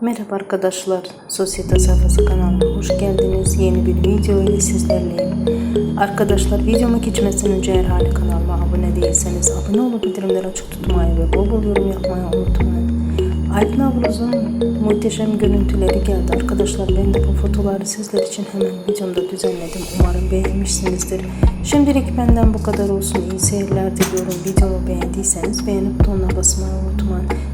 Merhaba arkadaşlar, Sosyete Sayfası kanalına hoş geldiniz. Yeni bir video ile sizlerleyim. Arkadaşlar videoma geçmesinden önce eğer hala kanalıma abone değilseniz abone olup bildirimleri açık tutmayı ve bol bol yorum yapmayı unutmayın. Aydın ablamızın muhteşem görüntüleri geldi. Arkadaşlar ben de bu fotoğrafları sizler için hemen videomda düzenledim. Umarım beğenmişsinizdir. Şimdilik benden bu kadar olsun. İyi seyirler diliyorum. Videomu beğendiyseniz beğeni butonuna basmayı unutmayın.